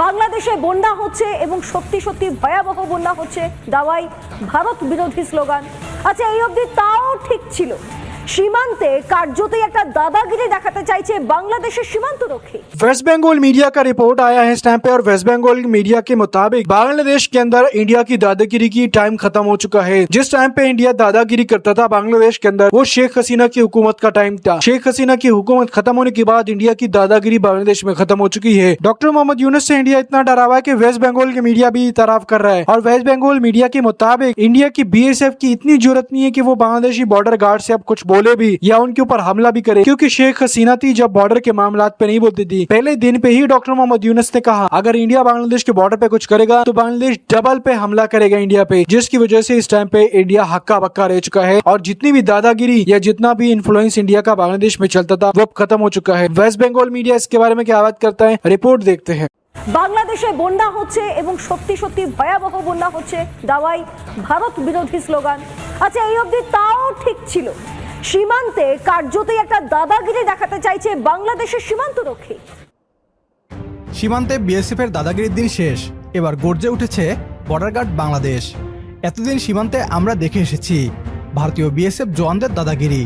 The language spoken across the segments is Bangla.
বাংলাদেশে বন্যা হচ্ছে এবং সত্যি সত্যি ভয়াবহ বন্যা হচ্ছে, দাওয়াই ভারত বিরোধী স্লোগান। আচ্ছা এই অবধি তাও ঠিক ছিল। সীমান্তে কার্যতই একটা দাদাগিরি দেখাতে চাইছে বাংলাদেশের সীমান্তরক্ষী वेस्ट बंगाल मीडिया का रिपोर्ट आया है स्टैम्प पे और वेस्ट बंगाल मीडिया के मुताबिक बांग्लादेश के अंदर इंडिया की दादागिरी की टाइम खत्म हो चुका है जिस टाइम पे इंडिया दादागिरी करता था बांग्लादेश के अंदर वो शेख हसीना की हुकूमत का टाइम था शेख हसीना की हुकूमत खत्म होने के बाद इंडिया की दादागिरी बांग्लादेश में खत्म हो चुकी है डॉक्टर मोहम्मद यूनुस से इंडिया इतना डरा हुआ है कि वेस्ट बंगाल के मीडिया भी तराफ कर रहा है और वेस्ट बंगाल मीडिया के मुताबिक इंडिया की बीएसएफ की इतनी जरूरत नहीं है कि वो बांग्लादेशी बॉर्डर गार्ड से अब कुछ बोले भी या उनके ऊपर हमला भी करे क्योंकि शेख हसीना थी जब बॉर्डर के मामला पे नहीं बोलती थी पहले दिन पे ही डॉक्टर मोहम्मद यूनुस ने कहा अगर इंडिया बांग्लादेश के बॉर्डर पे कुछ करेगा तो बांग्लादेश डबल पे हमला करेगा इंडिया पे जिसकी वजह से इस टाइम पे इंडिया हक्का बक्का रह चुका है और जितनी भी दादागिरी या जितना भी इन्फ्लुएंस इंडिया का बांग्लादेश में चलता था वो अब खत्म हो चुका है वेस्ट बंगाल मीडिया इसके बारे में क्या बात करता है रिपोर्ट देखते हैं বাংলাদেশে বন্যা হচ্ছে এবং সত্যি সত্যি ভয়াবহ বন্যা হচ্ছে দাওয়াই ভারত বিরোধী স্লোগান আচ্ছা এই অবধি তাও ঠিক ছিল সীমান্তে কার্যতই একটা দাদাগিরি দেখাতে চাইছে বাংলাদেশের সীমান্তরক্ষী সীমান্তে বিএসএফের দাদাগিরির দিন শেষ। এবার গর্জে উঠেছে বর্ডার গার্ড বাংলাদেশ। এতদিন সীমান্তে আমরা দেখে এসেছি ভারতীয় বিএসএফ জওয়ানদের দাদাগিরি।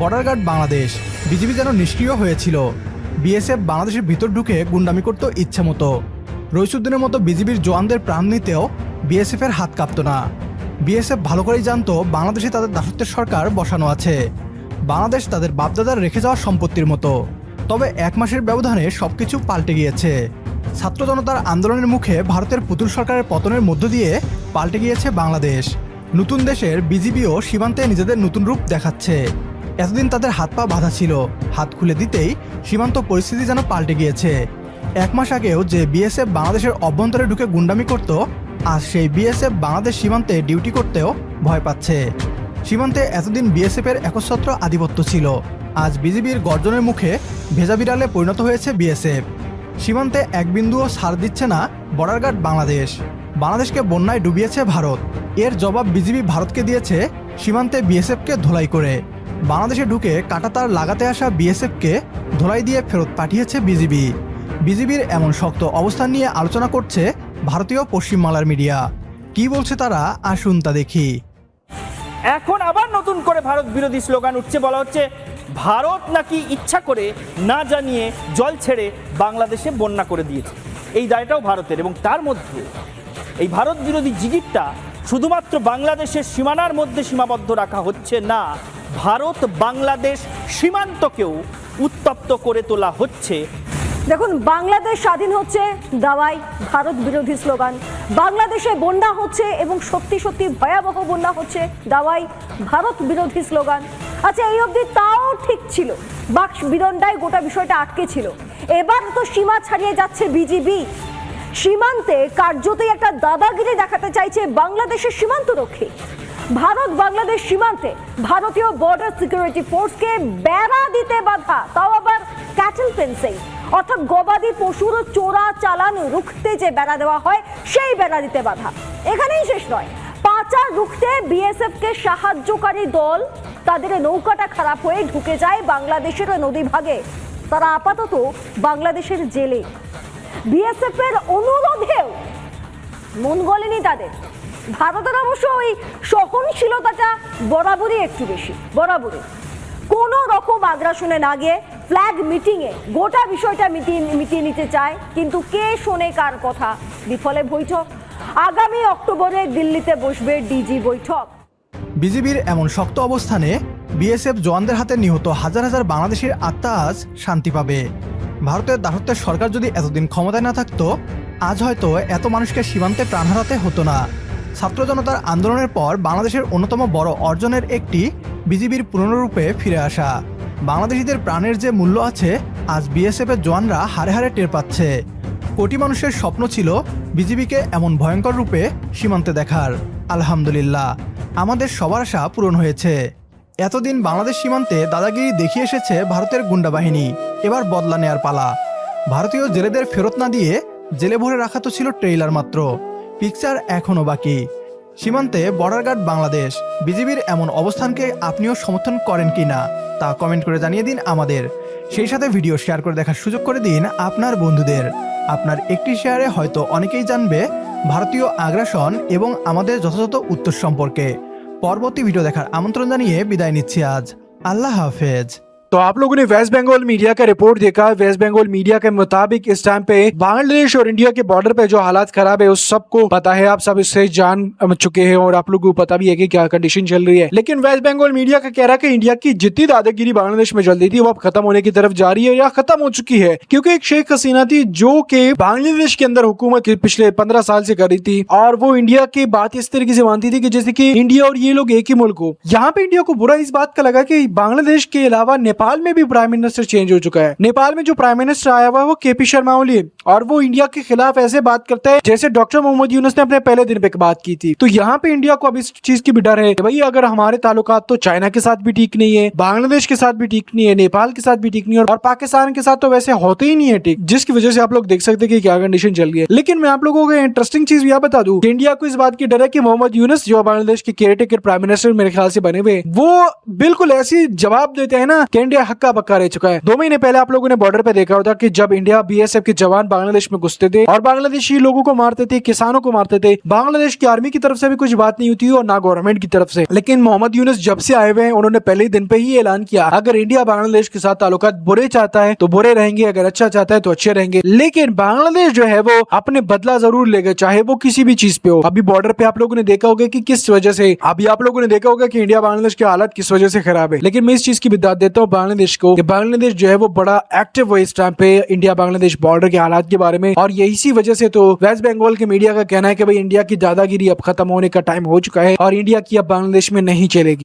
বর্ডার গার্ড বাংলাদেশ, বিজিবি যেন নিষ্ক্রিয় হয়েছিল। বিএসএফ বাংলাদেশের ভিতর ঢুকে গুন্ডামি করত ইচ্ছে মতো। রইসুদ্দিনের মতো বিজিবির জওয়ানদের প্রাণ নিতেও বিএসএফের হাত কাঁপত না। বিএসএফ ভালো করেই জানতো বাংলাদেশে তাদের দাসত্বের সরকার বসানো আছে। বাংলাদেশ তাদের বাপদাদার রেখে যাওয়া সম্পত্তির মতো। তবে এক মাসের ব্যবধানে সবকিছু পাল্টে গিয়েছে। ছাত্র জনতার আন্দোলনের মুখে ভারতের পুতুল সরকারের পতনের মধ্য দিয়ে পাল্টে গিয়েছে বাংলাদেশ। নতুন দেশের বিজিবিও সীমান্তে নিজেদের নতুন রূপ দেখাচ্ছে। এতদিন তাদের হাত পা বাঁধা ছিল। হাত খুলে দিতেই সীমান্ত পরিস্থিতি যেন পাল্টে গিয়েছে। এক মাস আগেও যে বিএসএফ বাংলাদেশের অভ্যন্তরে ঢুকে গুন্ডামি করত আজ সেই বিএসএফ বাংলাদেশ সীমান্তে ডিউটি করতেও ভয় পাচ্ছে। সীমান্তে এতদিন বিএসএফের একচ্ছত্র আধিপত্য ছিল। আজ বিজিবির গর্জনের মুখে ভেজা বিড়ালে পরিণত হয়েছে বিএসএফ সীমান্তে এক বিন্দুও ছাড় দিচ্ছে না বর্ডার গার্ড বাংলাদেশ। বাংলাদেশকে বন্যায় ডুবিয়েছে ভারত। এর জবাব বিজিবি ভারতকে দিয়েছে সীমান্তে বিএসএফকে ধোলাই করে। বাংলাদেশে ঢুকে কাটাতার লাগাতে আসা বিএসএফকে ধোলাই দিয়ে ফেরত পাঠিয়েছে বিজিবি। বিজিবির এমন শক্ত অবস্থান নিয়ে আলোচনা করছে ভারতীয় পশ্চিমবাংলার মিডিয়া। কি বলছে তারা? আসুন তা দেখি। এখন আবার নতুন করে ভারত বিরোধী স্লোগান উঠছে, বলা হচ্ছে, ভারত নাকি ইচ্ছা করে না জানিয়ে জল ছেড়ে বাংলাদেশে বন্যা করে দিয়েছে। এই দায়টাও ভারতের এবং তার মধ্যে। এই ভারত বিরোধী জিগিরটা শুধুমাত্র বাংলাদেশের সীমানার মধ্যে সীমাবদ্ধ রাখা হচ্ছে না, ভারত বাংলাদেশ সীমান্তকেও উত্তপ্ত করে তোলা হচ্ছে দেখুন, বাংলাদেশ স্বাধীন হচ্ছে দাওয়াই ভারত বিরোধী স্লোগান। বাংলাদেশে বন্যা হচ্ছে এবং সত্যি সত্যি ভয়াবহ বন্যা হচ্ছে দাওয়াই ভারত বিরোধী স্লোগান। আচ্ছা এই অবধি তাও ঠিক ছিল। বাক্স বিদণ্ডায় গোটা বিষয়টা আটকে ছিল। এবার তো সীমা ছাড়িয়ে যাচ্ছে বিজিবি। সীমান্তে কার্যতই একটা দাদাগিরি দেখাতে চাইছে বাংলাদেশের সীমান্ত সীমান্তরক্ষী ভারত বাংলাদেশ সীমান্তে ভারতীয় বর্ডার সিকিউরিটি ফোর্সকে বেড়া দিতে বাধা, তাও ফেন্সিং। অর্থাৎ গবাদি পশুর চোরা চালান রুখতে যে বেড়া দেওয়া হয়, সেই বেড়া দিতে বাধা। এখানেই শেষ নয়। পাচার রুখতে বিএসএফ কে সাহায্যকারী দল তাদের নৌকাটা খারাপ হয়ে ঢুকে যায় বাংলাদেশের নদী ভাগে। তারা আপাতত বাংলাদেশের জেলে। বিএসএফ এর অনুরোধেও মন গলেনি তাদের। ভারতের অবশ্য ওই সহনশীলতাটা বরাবরই একটু বেশি, বরাবরই। কোনো রকম আগ্রাসনে না গিয়ে ফ্ল্যাগ মিটিংয়ে গোটা বিষয়টা মিটিয়ে মিটিয়ে নিতে চায়, কিন্তু কে শোনে কার কথা? বিফলে বৈঠক। আগামী অক্টোবরে দিল্লিতে বসবে ডিজি বৈঠক। বিজিবির এমন শক্ত অবস্থানে বিএসএফ জওয়ানদের হাতে নিহত হাজার হাজার বাংলাদেশের আত্মা আজ শান্তি পাবে। ভারতের দাসত্বের সরকার যদি এতদিন ক্ষমতায় না থাকতো, আজ হয়তো এত মানুষকে সীমান্তে প্রাণ হারাতে হতো না। ছাত্র জনতার আন্দোলনের পর বাংলাদেশের অন্যতম বড় অর্জনের একটি বিজিবির পুনরূপে ফিরে আসা। বাংলাদেশিদের প্রাণের যে মূল্য আছে, আজ বিএসএফ এর জওয়ানরা হারে হারে টের পাচ্ছে। কোটি মানুষের স্বপ্ন ছিল বিজিবিকে এমন ভয়ঙ্কর রূপে সীমান্তে দেখার। আলহামদুলিল্লাহ, আমাদের সবার আশা পূরণ হয়েছে। এতদিন বাংলাদেশ সীমান্তে দাদাগিরি দেখিয়ে এসেছে ভারতের গুন্ডা বাহিনী। এবার বদলা নেয়ার পালা। ভারতীয় জেলেদের ফেরত না দিয়ে জেলে ভরে রাখা তো ছিল ট্রেইলার মাত্র। পিকচার এখনও বাকি। সীমান্তে বর্ডার গার্ড বাংলাদেশ, বিজিবির এমন অবস্থানকে আপনিও সমর্থন করেন কি না, তা কমেন্ট করে জানিয়ে দিন আমাদের। সেই সাথে ভিডিও শেয়ার করে দেখার সুযোগ করে দিন আপনার বন্ধুদের। আপনার একটি শেয়ারে হয়তো অনেকেই জানবে ভারতীয় আগ্রাসন এবং আমাদের যথাযথ উত্তর সম্পর্কে। পরবর্তী ভিডিও দেখার আমন্ত্রণ জানিয়ে বিদায় নিচ্ছি আজ। আল্লাহ হাফেজ। तो आप लोगों ने वेस्ट बंगाल मीडिया का रिपोर्ट देखा। वेस्ट बंगाल मीडिया के मुताबिक इस टाइम पे बांग्लादेश और इंडिया के बॉर्डर पे जो हालात खराब है, उस सबको पता है। आप सब इससे जान चुके हैं और आप लोगों को पता भी है कि क्या कंडीशन चल रही है। लेकिन वेस्ट बंगाल मीडिया का कह रहा है कि इंडिया की जितनी दादागिरी बांग्लादेश में चल रही थी, वो अब खत्म होने की तरफ़ जा रही है या खत्म हो चुकी है। क्योंकि एक शेख हसीना थी जो कि बांग्लादेश के अंदर हुकूमत पिछले पंद्रह साल से कर रही थी और वो इंडिया की बात इस तरीके से मानती थी कि जैसे कि इंडिया और ये लोग एक ही मुल्क हो। यहाँ पे इंडिया को बुरा इस बात का लगा कि बांग्लादेश के अलावा में भी प्राइम मिनिस्टर चेंज हो चुका है। नेपाल में जो प्राइम मिनिस्टर आया हुआ है वो केपी शर्मा ओली और वो इंडिया के खिलाफ ऐसे बात करता है जैसे डॉक्टर मोहम्मद यूनुस ने अपने पहले दिन पे बात की थी। तो यहाँ पे इंडिया को अब इस चीज़ की भी डर है भाई अगर हमारे ताल्लुकात तो चाइना के साथ भी ठीक नहीं है बांग्लादेश के साथ भी ठीक नहीं है, नेपाल के साथ भी ठीक नहीं है और पाकिस्तान के साथ तो वैसे होते ही नहीं है ठीक, जिसकी वजह से आप लोग देख सकते कि क्या कंडीशन चल रही है। लेकिन मैं आप लोगों को इंटरेस्टिंग चीज़ यह बता दूँ इंडिया को इस बात की डर है कि मोहम्मद यूनुस जो बांग्लादेश के केयर टेकर प्राइम मिनिस्टर मेरे ख्याल से बने हुए वो बिल्कुल ऐसी जवाब देते हैं ना, कि इंडिया हक्का बक्का रह चुका है। दो महीने पहले आप लोगों ने बॉर्डर पे देखा होता कि जब इंडिया बीएसएफ के जवान बांग्लादेश में घुसते थे और बांग्लादेशी लोगों को मारते थे, किसानों को मारते थे, बांग्लादेश की आर्मी की तरफ़ से भी कुछ बात नहीं होती और ना गवर्नमेंट की तरफ़ से। लेकिन मोहम्मद यूनुस जब से आए हुए हैं, उन्होंने पहले ही दिन पे ही ऐलान किया, अगर इंडिया बांग्लादेश के साथ ताल्लुकात बुरे चाहता है तो बुरे रहेंगे, अगर अच्छा चाहता है तो अच्छे रहेंगे। लेकिन बांग्लादेश जो है वो अपने बदला ज़रूर लेगा, चाहे वो किसी भी चीज़ पे हो। अभी बॉर्डर पे आप लोगों ने देखा होगा कि किस वजह से, अभी आप लोगों ने देखा होगा कि इंडिया बांग्लादेश की हालत किस वजह से खराब है। लेकिन मैं इस चीज़ की भी देता हूँ बांग्लादेश को बांग्लादेश जो है वो बड़ा एक्टिव हुआ इस टाइम पे इंडिया बांग्लादेश बॉर्डर के हालात के बारे में और यही इसी वजह से तो वेस्ट बंगाल के मीडिया का कहना है कि भाई इंडिया की दादागिरी अब खत्म होने का टाइम हो चुका है और इंडिया की अब बांग्लादेश में नहीं चलेगी।